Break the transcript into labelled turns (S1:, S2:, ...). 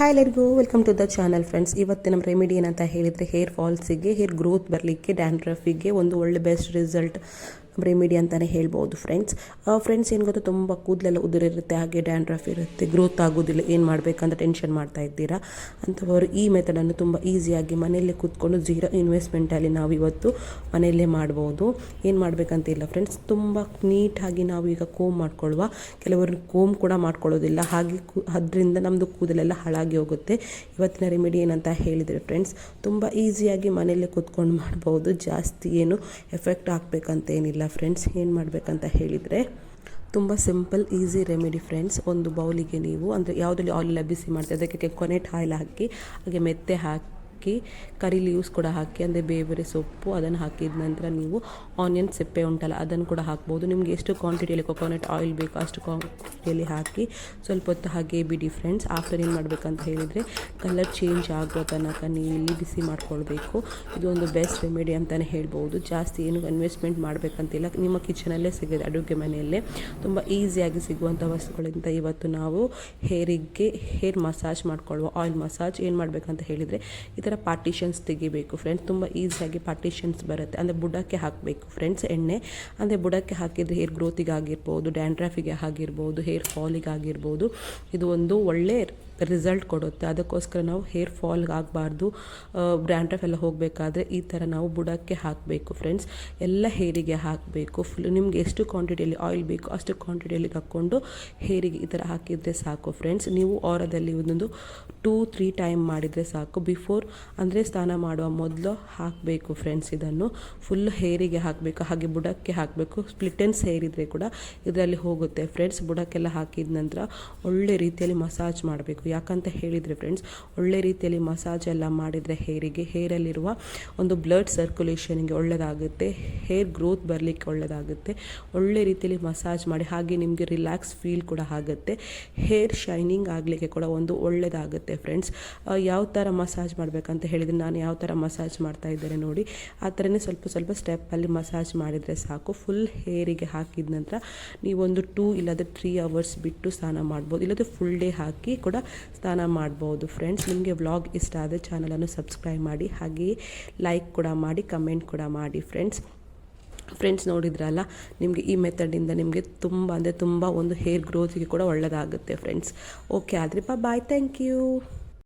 S1: Hi ಎಲ್ಲರಿಗೂ welcome to the channel friends ಇವತ್ತು ನಮ್ಮ ರೆಮಿಡಿ ಏನಂತ ಹೇಳಿದರೆ ಹೇರ್ ಫಾಲ್ಸಿಗೆ ಹೇರ್ ಗ್ರೋತ್ ಬರಲಿಕ್ಕೆ ಡ್ಯಾಂಡ್ರಫಿಗೆ ಒಂದು ಒಳ್ಳೆ ಬೆಸ್ಟ್ ರಿಸಲ್ಟ್ ರೆಮಿಡಿ ಅಂತಲೇ ಹೇಳ್ಬೋದು ಫ್ರೆಂಡ್ಸ್ ಫ್ರೆಂಡ್ಸ್ ಏನು ಗೊತ್ತಾ, ತುಂಬ ಕೂದಲೆಲ್ಲ ಉದುರಿರುತ್ತೆ, ಹಾಗೆ ಡ್ಯಾಂಡ್ರಫ್ ಇರುತ್ತೆ ಗ್ರೋತ್ ಆಗೋದಿಲ್ಲ, ಏನು ಮಾಡಬೇಕಂತ ಟೆನ್ಷನ್ ಮಾಡ್ತಾ ಇದ್ದೀರಾ? ಅಂಥವರು ಈ ಮೆಥಡನ್ನು ತುಂಬ ಈಸಿಯಾಗಿ ಮನೆಯಲ್ಲೇ ಕೂತ್ಕೊಂಡು ಜೀರೋ ಇನ್ವೆಸ್ಟ್ಮೆಂಟಲ್ಲಿ ನಾವು ಇವತ್ತು ಮನೆಯಲ್ಲೇ ಮಾಡ್ಬೋದು. ಏನು ಮಾಡಬೇಕಂತಿಲ್ಲ ಫ್ರೆಂಡ್ಸ್ ತುಂಬ ನೀಟಾಗಿ ನಾವು ಈಗ ಕೋಮ್ ಮಾಡ್ಕೊಳ್ಳುವ. ಕೆಲವರು ಕೋಮ್ ಕೂಡ ಮಾಡ್ಕೊಳ್ಳೋದಿಲ್ಲ. ಹಾಗೆ ಅದರಿಂದ ನಮ್ಮದು ಕೂದಲೆಲ್ಲ ಹಾಳಾಗಿ ಹೋಗುತ್ತೆ. ಇವತ್ತಿನ ರೆಮಿಡಿ ಏನಂತ ಹೇಳಿದರೆ ಫ್ರೆಂಡ್ಸ್ ತುಂಬ ಈಸಿಯಾಗಿ ಮನೆಯಲ್ಲೇ ಕೂತ್ಕೊಂಡು ಮಾಡ್ಬೋದು. ಜಾಸ್ತಿ ಏನು ಎಫೆಕ್ಟ್ ಆಗಬೇಕಂತೇನಿಲ್ಲ ಫ್ರೆಂಡ್ಸ್ ಏನು ಮಾಡಬೇಕಂತ ಹೇಳಿದರೆ, ತುಂಬ ಸಿಂಪಲ್ ಈಸಿ ರೆಮಿಡಿ ಫ್ರೆಂಡ್ಸ್ ಒಂದು ಬೌಲಿಗೆ ನೀವು, ಅಂದರೆ ಯಾವುದ್ರಲ್ಲಿ ಆಯಿಲ್ ಬಿಸಿ ಮಾಡ್ತೀವಿ, ಅದಕ್ಕೆ ಕೊನೆಟ್ ಆಯಿಲ್ ಹಾಕಿ, ಹಾಗೆ ಮೆತ್ತೆ ಹಾಕಿ ಕರಿ ಲೀವ್ಸ್ ಕೂಡ ಹಾಕಿ, ಅಂದರೆ ಬೇಬೇರೆ ಸೊಪ್ಪು, ಅದನ್ನು ಹಾಕಿದ ನಂತರ ನೀವು ಆನಿಯನ್ ಸಿಪ್ಪೆ ಉಂಟಲ್ಲ, ಅದನ್ನು ಕೂಡ ಹಾಕ್ಬೋದು. ನಿಮಗೆ ಎಷ್ಟು ಕ್ವಾಂಟಿಟಿಯಲ್ಲಿ ಕೊಕೊನಟ್ ಆಯಿಲ್ ಬೇಕು ಅಷ್ಟು ಕ್ವಾಂಟಿಟಿಯಲ್ಲಿ ಹಾಕಿ, ಸ್ವಲ್ಪ ಹೊತ್ತು ಹಾಗೆ ಬಿಡಿ ಫ್ರೆಂಡ್ಸ್ ಆಫ್ಟರ್ ಏನು ಮಾಡಬೇಕಂತ ಹೇಳಿದರೆ ಕಲರ್ ಚೇಂಜ್ ಆಗೋ ತನಕ ನೀವು ಇಲ್ಲಿ ಬಿಸಿ ಮಾಡ್ಕೊಳ್ಬೇಕು. ಇದೊಂದು ಬೆಸ್ಟ್ ರೆಮಿಡಿ ಅಂತಲೇ ಹೇಳ್ಬೋದು. ಜಾಸ್ತಿ ಏನು ಇನ್ವೆಸ್ಟ್ಮೆಂಟ್ ಮಾಡಬೇಕಂತಿಲ್ಲ. ನಿಮ್ಮ ಕಿಚನಲ್ಲೇ ಸಿಗುತ್ತೆ, ಅಡುಗೆ ಮನೆಯಲ್ಲೇ. ತುಂಬ ಈಸಿಯಾಗಿ ಸಿಗುವಂಥ ವಸ್ತುಗಳಿಂದ ಇವತ್ತು ನಾವು ಹೇರಿಗೆ ಹೇರ್ ಮಸಾಜ್ ಮಾಡ್ಕೊಳ್ಳುವ ಆಯಿಲ್ ಮಸಾಜ್ ಏನು ಮಾಡಬೇಕಂತ ಹೇಳಿದರೆ, ಈ ಪಾರ್ಟಿಷನ್ಸ್ ತೆಗಿಬೇಕು ಫ್ರೆಂಡ್ಸ್ ತುಂಬ ಈಸಿಯಾಗಿ ಪಾರ್ಟಿಷನ್ಸ್ ಬರುತ್ತೆ. ಅಂದರೆ ಬುಡಕ್ಕೆ ಹಾಕಬೇಕು ಫ್ರೆಂಡ್ಸ್ ಎಣ್ಣೆ. ಅಂದರೆ ಬುಡಕ್ಕೆ ಹಾಕಿದರೆ ಹೇರ್ ಗ್ರೋತಿಗೆ ಆಗಿರ್ಬೋದು ಡ್ಯಾಂಡ್ರಫಿಗೆ ಆಗಿರ್ಬೋದು ಹೇರ್ ಫಾಲಿಗೆ ಆಗಿರ್ಬೋದು. ಇದು ಒಂದು ಒಳ್ಳೆ ರಿಸಲ್ಟ್ ಕೊಡುತ್ತೆ. ಅದಕ್ಕೋಸ್ಕರ ನಾವು ಹೇರ್ ಫಾಲ್ಗೆ ಆಗಬಾರ್ದು. ಡ್ಯಾಂಡ್ರಫ್ ಎಲ್ಲ ಹೋಗಬೇಕಾದ್ರೆ ಈ ಥರ ನಾವು ಬುಡಕ್ಕೆ ಹಾಕಬೇಕು ಫ್ರೆಂಡ್ಸ್ ಎಲ್ಲ ಹೇರಿಗೆ ಹಾಕಬೇಕು. ಫುಲ್ ನಿಮ್ಗೆ ಎಷ್ಟು ಕ್ವಾಂಟಿಟಿಯಲ್ಲಿ ಆಯಿಲ್ ಬೇಕು ಅಷ್ಟು ಕ್ವಾಂಟಿಟಿಯಲ್ಲಿ ಹಾಕ್ಕೊಂಡು ಹೇರಿಗೆ ಈ ಥರ ಹಾಕಿದರೆ ಸಾಕು ಫ್ರೆಂಡ್ಸ್ ನೀವು ಆರದಲ್ಲಿ ಒಂದೊಂದು ಟೂ ತ್ರೀ ಟೈಮ್ ಮಾಡಿದರೆ ಸಾಕು. ಬಿಫೋರ್ ಅಂದರೆ ಸ್ನಾನ ಮಾಡುವ ಮೊದಲು ಹಾಕಬೇಕು ಫ್ರೆಂಡ್ಸ್ ಇದನ್ನು. ಫುಲ್ ಹೇರಿಗೆ ಹಾಕಬೇಕು, ಹಾಗೆ ಬುಡಕ್ಕೆ ಹಾಕಬೇಕು. ಹೇರ್ ಇದ್ದರೆ ಕೂಡ ಇದರಲ್ಲಿ ಹೋಗುತ್ತೆ ಫ್ರೆಂಡ್ಸ್ ಬುಡಕ್ಕೆಲ್ಲ ಹಾಕಿದ ನಂತರ ಒಳ್ಳೆ ರೀತಿಯಲ್ಲಿ ಮಸಾಜ್ ಮಾಡಬೇಕು. ಯಾಕಂತ ಹೇಳಿದರೆ ಫ್ರೆಂಡ್ಸ್ ಒಳ್ಳೆ ರೀತಿಯಲ್ಲಿ ಮಸಾಜ್ ಎಲ್ಲ ಮಾಡಿದರೆ ಹೇರಿಗೆ? ಹೇರಲ್ಲಿರುವ ಒಂದು ಬ್ಲಡ್ ಸರ್ಕ್ಯುಲೇಷನ್ಗೆ ಒಳ್ಳೆಯದಾಗುತ್ತೆ ಹೇರ್ ಗ್ರೋತ್ ಬರಲಿಕ್ಕೆ ಒಳ್ಳೆಯದಾಗುತ್ತೆ ಒಳ್ಳೆ ರೀತಿಯಲ್ಲಿ ಮಸಾಜ್ ಮಾಡಿ, ಹಾಗೆ ನಿಮಗೆ ರಿಲ್ಯಾಕ್ಸ್ ಫೀಲ್ ಕೂಡ ಆಗುತ್ತೆ. ಹೇರ್ ಶೈನಿಂಗ್ ಆಗಲಿಕ್ಕೆ ಕೂಡ ಒಂದು ಒಳ್ಳೆಯದಾಗುತ್ತೆ ಫ್ರೆಂಡ್ಸ್ ಯಾವ ಥರ ಮಸಾಜ್ ಮಾಡಬೇಕಂತ ಹೇಳಿದರೆ ನಾನು ಯಾವ ಥರ ಮಸಾಜ್ ಮಾಡ್ತಾ ಇದ್ದೇನೆ ನೋಡಿ, ಆ ಥರನೇ ಸ್ವಲ್ಪ ಸ್ವಲ್ಪ ಸ್ಟೆಪ್ಪಲ್ಲಿ ಮಸಾಜ್ ಮಾಡಿದರೆ ಸಾಕು. ಫುಲ್ ಹೇರಿಗೆ ಹಾಕಿದ ನಂತರ ನೀವೊಂದು ಟೂ ಇಲ್ಲದ ತ್ರೀ ಅವರ್ಸ್ ಬಿಟ್ಟು ಸ್ನಾನ ಮಾಡ್ಬೋದು. ಇಲ್ಲದೆ ಫುಲ್ ಡೇ ಹಾಕಿ ಕೂಡ ಸ್ನಾನ ಮಾಡ್ಬೋದು ಫ್ರೆಂಡ್ಸ್ ನಿಮಗೆ ವ್ಲಾಗ್ ಇಷ್ಟ ಆದರೆ ಚಾನಲನ್ನು ಸಬ್ಸ್ಕ್ರೈಬ್ ಮಾಡಿ ಹಾಗೆಯೇ ಲೈಕ್ ಕೂಡ ಮಾಡಿ ಕಮೆಂಟ್ ಕೂಡ ಮಾಡಿ ಫ್ರೆಂಡ್ಸ್ ಫ್ರೆಂಡ್ಸ್ ನೋಡಿದ್ರಲ್ಲ, ನಿಮಗೆ ಈ ಮೆಥಡಿಂದ ನಿಮಗೆ ತುಂಬ ಅಂದರೆ ತುಂಬ ಒಂದು ಹೇರ್ ಗ್ರೋತಿಗೆ ಕೂಡ ಒಳ್ಳೆಯದಾಗುತ್ತೆ ಫ್ರೆಂಡ್ಸ್ ಓಕೆ ಆದರೆ ಬಾಯ್ ಥ್ಯಾಂಕ್ ಯು